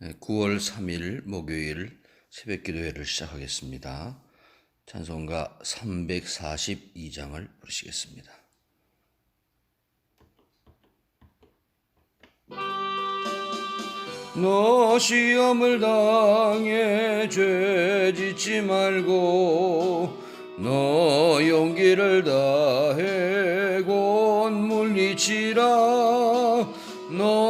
9월 3일 목요일 새벽 기도회를 시작하겠습니다. 찬송가 342장을 부르시겠습니다. 너 시험을 당해 죄 짓지 말고 너 용기를 다해 곧 물리치라 너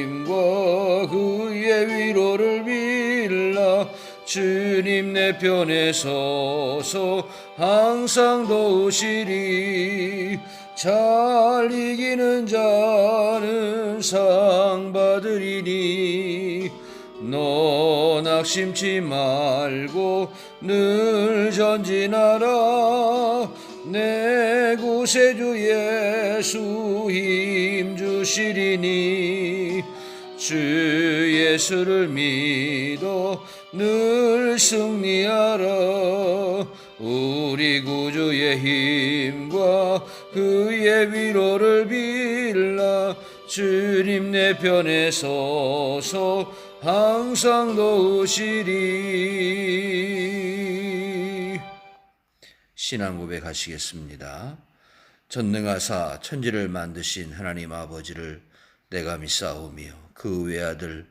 주님 내 편에 서서 항상 도우시리. 잘 이기는 자는 상 받으리니. 너 낙심치 말고 늘 전진하라. 내 구세주 예수 힘 주시리니. 주 예수를 믿어 늘 승리하라 우리 구주의 힘과 그의 위로를 빌라 주님 내 편에 서서 항상 도우시리 신앙 고백하시겠습니다. 전능하사 천지를 만드신 하나님 아버지를 내가 믿사오며 그 외아들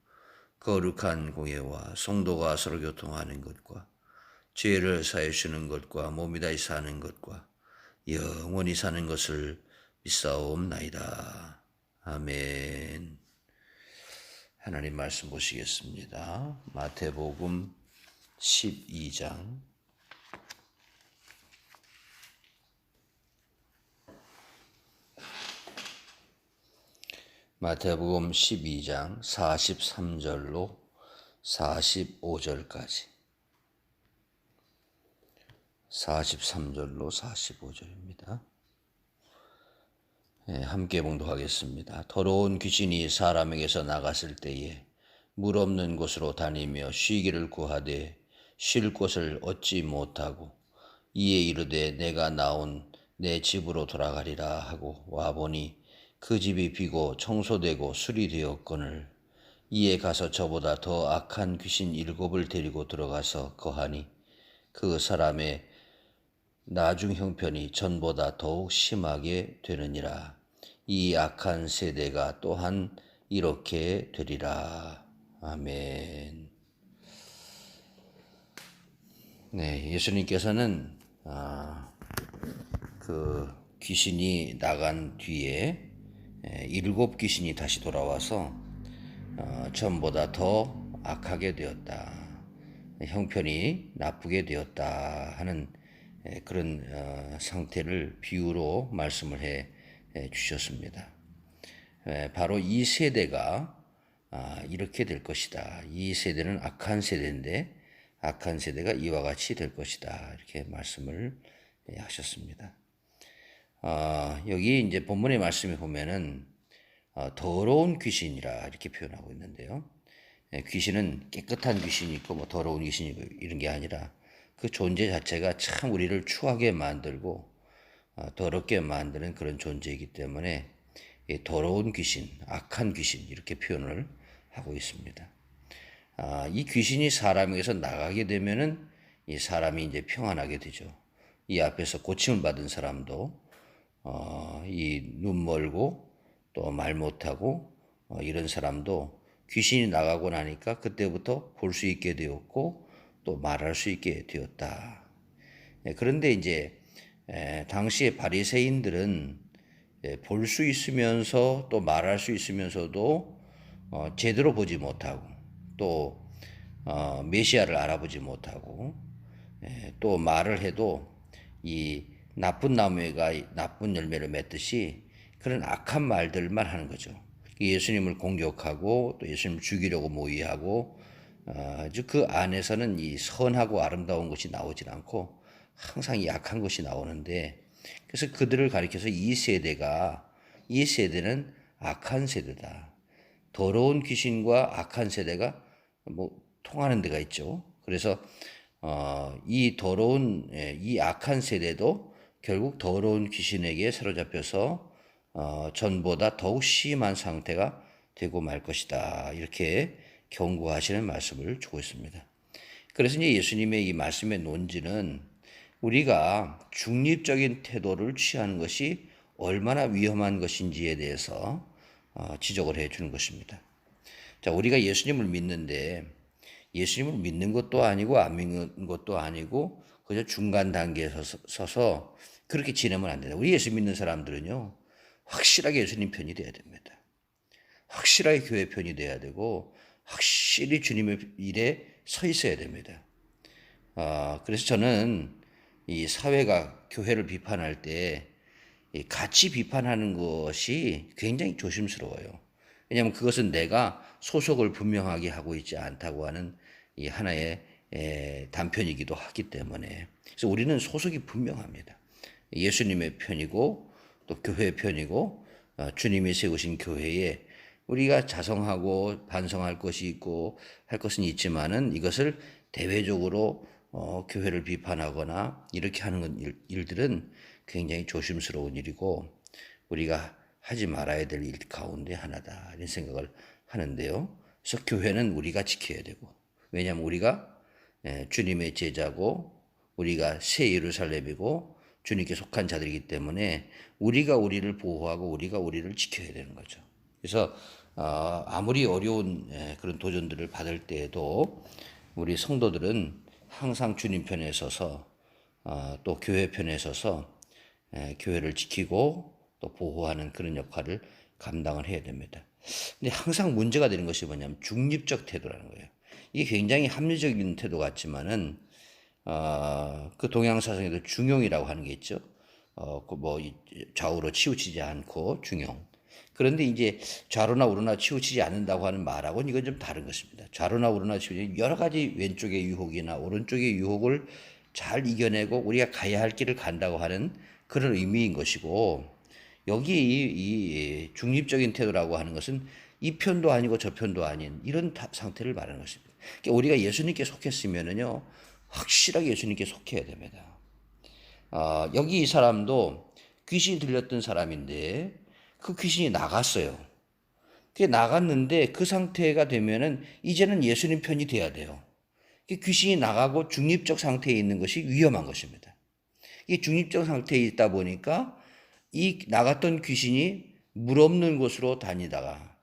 거룩한 공예와 성도가 서로 교통하는 것과 죄를 사해 주는 것과 몸이 다시 사는 것과 영원히 사는 것을 믿사옵나이다. 아멘. 하나님 말씀 보시겠습니다. 마태복음 12장 마태복음 12장 43절로 45절까지 43절로 45절입니다. 네, 함께 봉독하겠습니다. 더러운 귀신이 사람에게서 나갔을 때에 물 없는 곳으로 다니며 쉬기를 구하되 쉴 곳을 얻지 못하고 이에 이르되 내가 나온 내 집으로 돌아가리라 하고 와보니 그 집이 비고 청소되고 수리되었거늘 이에 가서 저보다 더 악한 귀신 일곱을 데리고 들어가서 거하니 그 사람의 나중 형편이 전보다 더욱 심하게 되느니라. 이 악한 세대가 또한 이렇게 되리라. 아멘. 네, 예수님께서는 아, 그 귀신이 나간 뒤에 일곱 귀신이 다시 돌아와서 어, 전보다 더 악하게 되었다. 형편이 나쁘게 되었다 하는 그런 어, 상태를 비유로 말씀을 해 주셨습니다. 바로 이 세대가 아, 이렇게 될 것이다. 이 세대는 악한 세대인데 악한 세대가 이와 같이 될 것이다. 이렇게 말씀을 하셨습니다. 어, 여기 이제 본문의 말씀에 보면은 어, 더러운 귀신이라 이렇게 표현하고 있는데요. 예, 귀신은 깨끗한 귀신이 있고 뭐 더러운 귀신이 이런 게 아니라 그 존재 자체가 참 우리를 추하게 만들고 어, 더럽게 만드는 그런 존재이기 때문에 이 더러운 귀신, 악한 귀신 이렇게 표현을 하고 있습니다. 아, 이 귀신이 사람에게서 나가게 되면은 이 사람이 이제 평안하게 되죠. 이 앞에서 고침을 받은 사람도 어, 이눈 멀고 또 말 못하고 어, 이런 사람도 귀신이 나가고 나니까 그때부터 볼 수 있게 되었고 또 말할 수 있게 되었다. 예, 그런데 이제 에, 당시의 바리새인들은 예, 볼수 있으면서 또 말할 수 있으면서도 어, 제대로 보지 못하고 또 어, 메시아를 알아보지 못하고 예, 또 말을 해도 이 나쁜 나무가 나쁜 열매를 맺듯이 그런 악한 말들만 하는 거죠. 예수님을 공격하고 또 예수님을 죽이려고 모의하고 어, 아주 그 안에서는 이 선하고 아름다운 것이 나오질 않고 항상 이 악한 것이 나오는데 그래서 그들을 가리켜서 이 세대가 이 세대는 악한 세대다. 더러운 귀신과 악한 세대가 뭐 통하는 데가 있죠. 그래서 어, 이 더러운 예, 이 악한 세대도 결국 더러운 귀신에게 사로잡혀서 어, 전보다 더욱 심한 상태가 되고 말 것이다. 이렇게 경고하시는 말씀을 주고 있습니다. 그래서 이제 예수님의 이 말씀의 논지는 우리가 중립적인 태도를 취하는 것이 얼마나 위험한 것인지에 대해서 어, 지적을 해 주는 것입니다. 자, 우리가 예수님을 믿는데 예수님을 믿는 것도 아니고 안 믿는 것도 아니고 그저 중간 단계에 서서, 그렇게 지내면 안 된다. 우리 예수 믿는 사람들은요, 확실하게 예수님 편이 돼야 됩니다. 확실하게 교회 편이 돼야 되고, 확실히 주님의 일에 서 있어야 됩니다. 아, 그래서 저는 이 사회가 교회를 비판할 때 같이 비판하는 것이 굉장히 조심스러워요. 왜냐하면 그것은 내가 소속을 분명하게 하고 있지 않다고 하는 이 하나의 에, 단편이기도 하기 때문에 그래서 우리는 소속이 분명합니다. 예수님의 편이고 또 교회의 편이고 어, 주님이 세우신 교회에 우리가 자성하고 반성할 것이 있고 할 것은 있지만은 이것을 대외적으로 어, 교회를 비판하거나 이렇게 하는 일, 일들은 굉장히 조심스러운 일이고 우리가 하지 말아야 될 일 가운데 하나다 이런 생각을 하는데요. 그래서 교회는 우리가 지켜야 되고 왜냐하면 우리가 예, 주님의 제자고 우리가 새 예루살렘이고 주님께 속한 자들이기 때문에 우리가 우리를 보호하고 우리가 우리를 지켜야 되는 거죠. 그래서 어, 아무리 어려운 예, 그런 도전들을 받을 때에도 우리 성도들은 항상 주님 편에 서서 어, 또 교회 편에 서서 예, 교회를 지키고 또 보호하는 그런 역할을 감당을 해야 됩니다. 근데 항상 문제가 되는 것이 뭐냐면 중립적 태도라는 거예요. 이게 굉장히 합리적인 태도 같지만은 어, 그 동양 사상에도 중용이라고 하는 게 있죠. 어, 그뭐 좌우로 치우치지 않고 중용. 그런데 이제 좌로나 우로나 치우치지 않는다고 하는 말하고는 이건 좀 다른 것입니다. 좌로나 우로나 치우치 여러 가지 왼쪽의 유혹이나 오른쪽의 유혹을 잘 이겨내고 우리가 가야 할 길을 간다고 하는 그런 의미인 것이고 여기 이, 이 중립적인 태도라고 하는 것은 이 편도 아니고 저 편도 아닌 이런 상태를 말하는 것입니다. 그러니까 우리가 예수님께 속했으면은요 확실하게 예수님께 속해야 됩니다. 아, 여기 이 사람도 귀신이 들렸던 사람인데 그 귀신이 나갔어요. 그 나갔는데 그 상태가 되면은 이제는 예수님 편이 돼야 돼요. 귀신이 나가고 중립적 상태에 있는 것이 위험한 것입니다. 이 중립적 상태에 있다 보니까 이 나갔던 귀신이 물 없는 곳으로 다니다가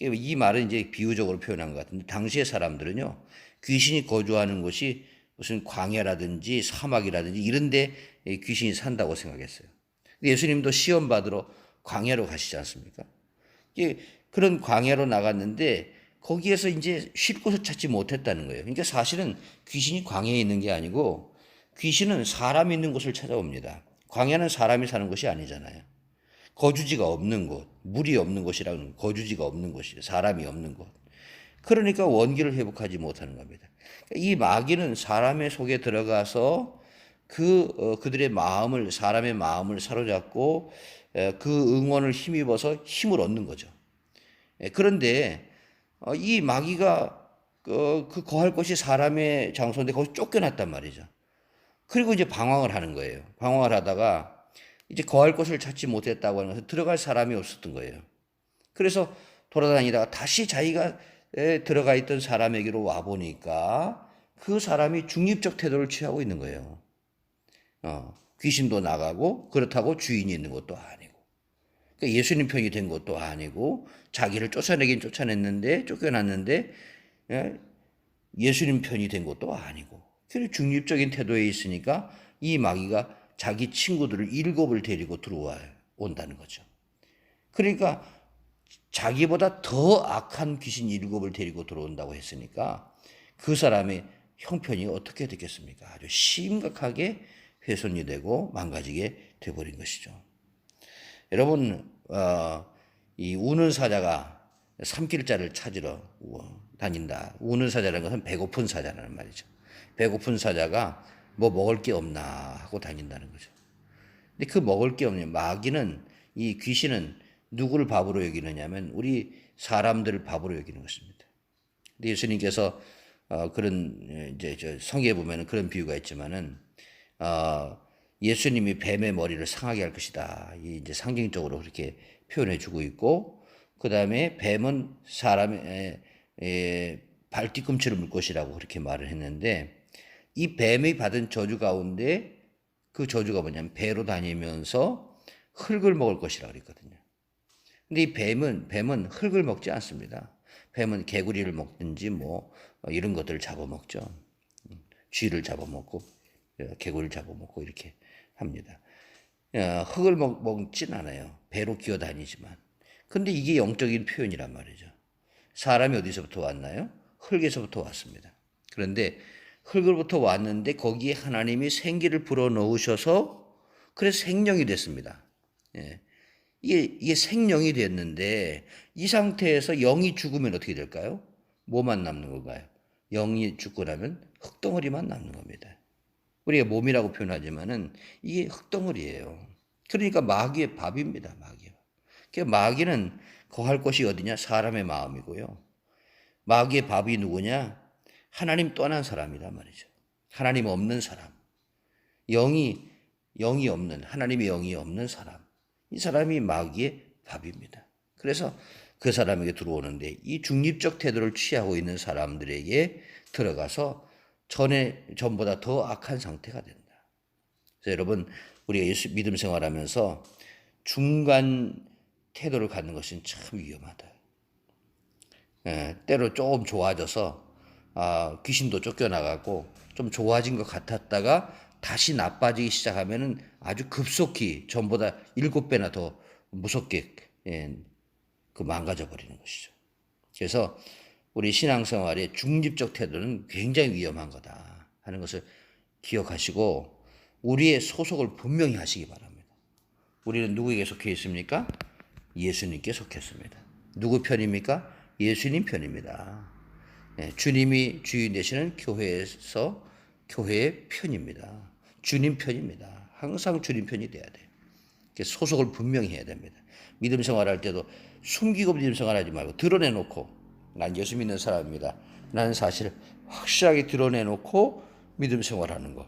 이 말은 이제 비유적으로 표현한 것 같은데 당시의 사람들은요 귀신이 거주하는 곳이 무슨 광야라든지 사막이라든지 이런 데 귀신이 산다고 생각했어요. 예수님도 시험 받으러 광야로 가시지 않습니까? 그런 광야로 나갔는데 거기에서 이제 쉴 곳을 찾지 못했다는 거예요. 그러니까 사실은 귀신이 광야에 있는 게 아니고 귀신은 사람 있는 곳을 찾아옵니다. 광야는 사람이 사는 곳이 아니잖아요. 거주지가 없는 곳, 물이 없는 곳이라는 거주지가 없는 곳이에요. 사람이 없는 곳. 그러니까 원기를 회복하지 못하는 겁니다. 이 마귀는 사람의 속에 들어가서 그 어, 그들의 마음을 사람의 마음을 사로잡고 에, 그 응원을 힘입어서 힘을 얻는 거죠. 에, 그런데 어, 이 마귀가 그, 그 거할 곳이 사람의 장소인데 거기 쫓겨났단 말이죠. 그리고 이제 방황을 하는 거예요. 방황을 하다가 이제 거할 곳을 찾지 못했다고 하는 것은 들어갈 사람이 없었던 거예요. 그래서 돌아다니다가 다시 자기가 에, 들어가 있던 사람에게로 와 보니까 그 사람이 중립적 태도를 취하고 있는 거예요. 어, 귀신도 나가고 그렇다고 주인이 있는 것도 아니고 그러니까 예수님 편이 된 것도 아니고 자기를 쫓아내긴 쫓아냈는데 쫓겨났는데 예, 예수님 편이 된 것도 아니고 그래서 중립적인 태도에 있으니까 이 마귀가 자기 친구들을 일곱을 데리고 들어와 온다는 거죠. 그러니까 자기보다 더 악한 귀신 일곱을 데리고 들어온다고 했으니까 그 사람의 형편이 어떻게 되겠습니까? 아주 심각하게 훼손이 되고 망가지게 돼버린 것이죠. 여러분, 어, 이 우는 사자가 삼킬자를 찾으러 다닌다. 우는 사자라는 것은 배고픈 사자라는 말이죠. 배고픈 사자가 뭐 먹을 게 없나 하고 다닌다는 거죠. 근데 그 먹을 게 없냐. 마귀는 이 귀신은 누구를 밥으로 여기느냐면 우리 사람들을 밥으로 여기는 것입니다. 근데 예수님께서 어, 그런 이제 저 성경에 보면은 그런 비유가 있지만은 어, 예수님이 뱀의 머리를 상하게 할 것이다. 이 이제 상징적으로 그렇게 표현해 주고 있고 그 다음에 뱀은 사람의 에, 발 뒤꿈치를 물 것이라고 그렇게 말을 했는데 이 뱀이 받은 저주 가운데 그 저주가 뭐냐면 배로 다니면서 흙을 먹을 것이라 그랬거든요. 근데 이 뱀은 뱀은 흙을 먹지 않습니다. 뱀은 개구리를 먹든지 뭐 이런 것들을 잡아먹죠. 쥐를 잡아먹고 개구리를 잡아먹고 이렇게 합니다. 흙을 먹, 먹진 않아요. 배로 기어 다니지만. 근데 이게 영적인 표현이란 말이죠. 사람이 어디서부터 왔나요? 흙에서부터 왔습니다. 그런데 흙으로부터 왔는데 거기에 하나님이 생기를 불어 넣으셔서 그래서 생명이 됐습니다. 예. 이게, 이게 생명이 됐는데 이 상태에서 영이 죽으면 어떻게 될까요? 뭐만 남는 건가요? 영이 죽고 나면 흙덩어리만 남는 겁니다. 우리가 몸이라고 표현하지만은 이게 흙덩어리예요. 그러니까 마귀의 밥입니다. 마귀. 그 마귀는 거할 곳이 어디냐? 사람의 마음이고요. 마귀의 밥이 누구냐? 하나님 떠난 사람이란 말이죠. 하나님 없는 사람. 영이 영이 없는 하나님의 영이 없는 사람. 이 사람이 마귀의 밥입니다. 그래서 그 사람에게 들어오는데 이 중립적 태도를 취하고 있는 사람들에게 들어가서 전에 전보다 더 악한 상태가 된다. 그래서 여러분 우리가 예수 믿음 생활하면서 중간 태도를 갖는 것은 참 위험하다. 예, 때로 조금 좋아져서 아, 귀신도 쫓겨나가고 좀 좋아진 것 같았다가 다시 나빠지기 시작하면은 아주 급속히 전보다 일곱 배나 더 무섭게 예, 그 망가져 버리는 것이죠. 그래서 우리 신앙생활의 중립적 태도는 굉장히 위험한 거다 하는 것을 기억하시고 우리의 소속을 분명히 하시기 바랍니다. 우리는 누구에게 속해 있습니까? 예수님께 속했습니다. 누구 편입니까? 예수님 편입니다. 네, 주님이 주인 되시는 교회에서 교회의 편입니다. 주님 편입니다. 항상 주님 편이 돼야 돼요. 소속을 분명히 해야 됩니다. 믿음 생활할 때도 숨기고 믿음 생활하지 말고 드러내놓고 난 예수 믿는 사람입니다. 나는 사실 확실하게 드러내놓고 믿음 생활하는 거.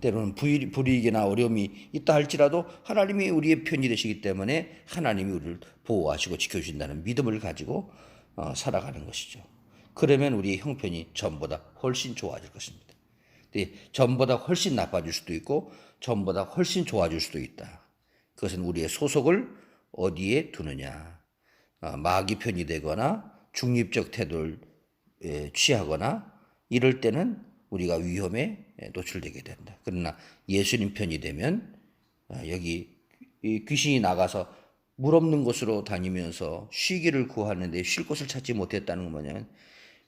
때로는 불이익이나 어려움이 있다 할지라도 하나님이 우리의 편이 되시기 때문에 하나님이 우리를 보호하시고 지켜주신다는 믿음을 가지고 어, 살아가는 것이죠. 그러면 우리의 형편이 전보다 훨씬 좋아질 것입니다. 전보다 훨씬 나빠질 수도 있고 전보다 훨씬 좋아질 수도 있다. 그것은 우리의 소속을 어디에 두느냐. 어, 마귀 편이 되거나 중립적 태도를 취하거나 이럴 때는 우리가 위험에 노출되게 된다. 그러나 예수님 편이 되면 어, 여기 귀신이 나가서 물 없는 곳으로 다니면서 쉬기를 구하는데 쉴 곳을 찾지 못했다는 건 뭐냐면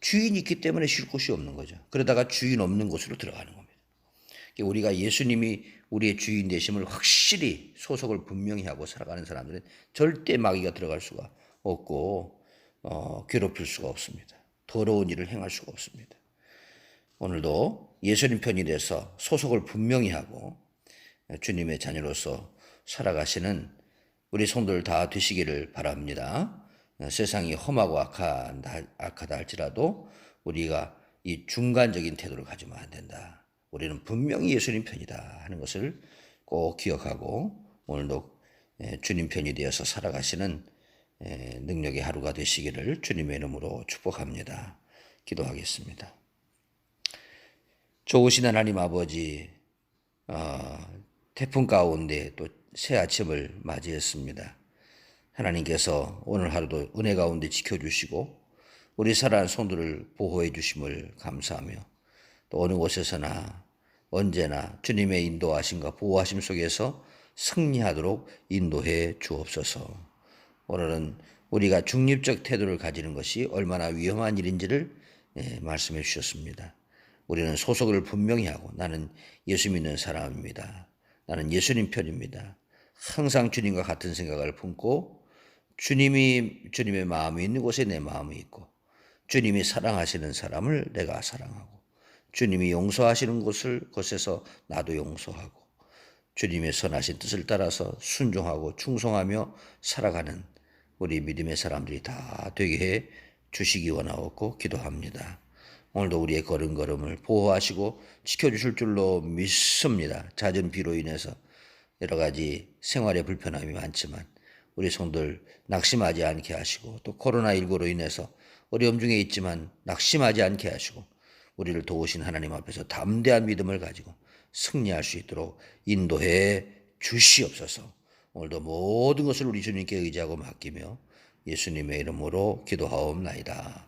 주인이 있기 때문에 쉴 곳이 없는 거죠. 그러다가 주인 없는 곳으로 들어가는 겁니다. 우리가 예수님이 우리의 주인 되심을 확실히 소속을 분명히 하고 살아가는 사람들은 절대 마귀가 들어갈 수가 없고 어, 괴롭힐 수가 없습니다. 더러운 일을 행할 수가 없습니다. 오늘도 예수님 편이 돼서 소속을 분명히 하고 주님의 자녀로서 살아가시는 우리 성도들 다 되시기를 바랍니다. 세상이 험하고 악하다, 악하다 할지라도 우리가 이 중간적인 태도를 가지면 안 된다. 우리는 분명히 예수님 편이다 하는 것을 꼭 기억하고 오늘도 예, 주님 편이 되어서 살아가시는 예, 능력의 하루가 되시기를 주님의 이름으로 축복합니다. 기도하겠습니다. 좋으신 하나님 아버지, 어, 태풍 가운데 또 새 아침을 맞이했습니다. 하나님께서 오늘 하루도 은혜 가운데 지켜주시고 우리 살아난 손들을 보호해 주심을 감사하며 또 어느 곳에서나 언제나 주님의 인도하심과 보호하심 속에서 승리하도록 인도해 주옵소서. 오늘은 우리가 중립적 태도를 가지는 것이 얼마나 위험한 일인지를 예, 말씀해 주셨습니다. 우리는 소속을 분명히 하고 나는 예수 믿는 사람입니다. 나는 예수님 편입니다. 항상 주님과 같은 생각을 품고 주님이 주님의 마음이 있는 곳에 내 마음이 있고 주님이 사랑하시는 사람을 내가 사랑하고 주님이 용서하시는 곳을 곳에서 나도 용서하고 주님의 선하신 뜻을 따라서 순종하고 충성하며 살아가는 우리 믿음의 사람들이 다 되게 해 주시기 원하옵고 기도합니다. 오늘도 우리의 걸음걸음을 보호하시고 지켜주실 줄로 믿습니다. 잦은 비로 인해서 여러 가지 생활에 불편함이 많지만 우리 성들 낙심하지 않게 하시고 또 코로나19로 인해서 어려움 중에 있지만 낙심하지 않게 하시고 우리를 도우신 하나님 앞에서 담대한 믿음을 가지고 승리할 수 있도록 인도해 주시옵소서. 오늘도 모든 것을 우리 주님께 의지하고 맡기며 예수님의 이름으로 기도하옵나이다.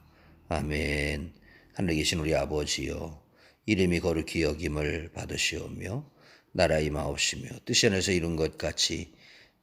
아멘. 하늘에 계신 우리 아버지여 이름이 거룩히 여김을 받으시오며 나라 임하옵시며 뜻이 하늘에서 이룬 것 같이